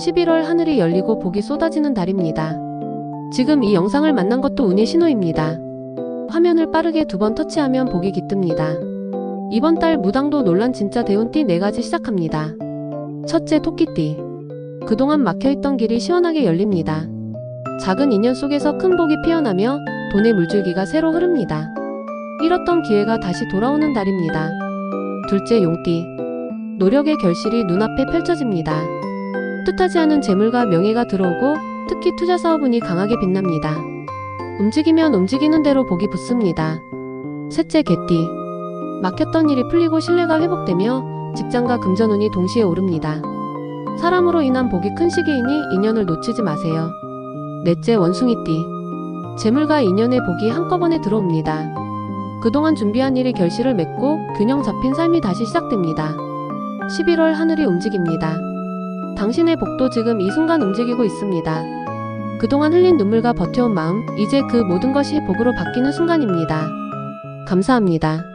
11월 하늘이 열리고 복이 쏟아지는 달입니다. 지금 이 영상을 만난 것도 운의 신호입니다. 화면을 빠르게 두 번 터치하면 복이 깃듭니다. 이번 달 무당도 논란 진짜 대운띠 네 가지 시작합니다. 첫째 토끼띠. 그동안 막혀있던 길이 시원하게 열립니다. 작은 인연 속에서 큰 복이 피어나며 돈의 물줄기가 새로 흐릅니다. 잃었던 기회가 다시 돌아오는 달입니다. 둘째 용띠. 노력의 결실이 눈앞에 펼쳐집니다. 뜻하지 않은 재물과 명예가 들어오고 특히 투자 사업운이 강하게 빛납니다. 움직이면 움직이는 대로 복이 붙습니다. 셋째 개띠. 막혔던 일이 풀리고 신뢰가 회복되며 직장과 금전운이 동시에 오릅니다. 사람으로 인한 복이 큰 시기이니 인연을 놓치지 마세요. 넷째 원숭이띠. 재물과 인연의 복이 한꺼번에 들어옵니다. 그동안 준비한 일이 결실을 맺고 균형 잡힌 삶이 다시 시작됩니다. 11월 하늘이 움직입니다. 당신의 복도 지금 이 순간 움직이고 있습니다. 그동안 흘린 눈물과 버텨온 마음, 이제 그 모든 것이 복으로 바뀌는 순간입니다. 감사합니다.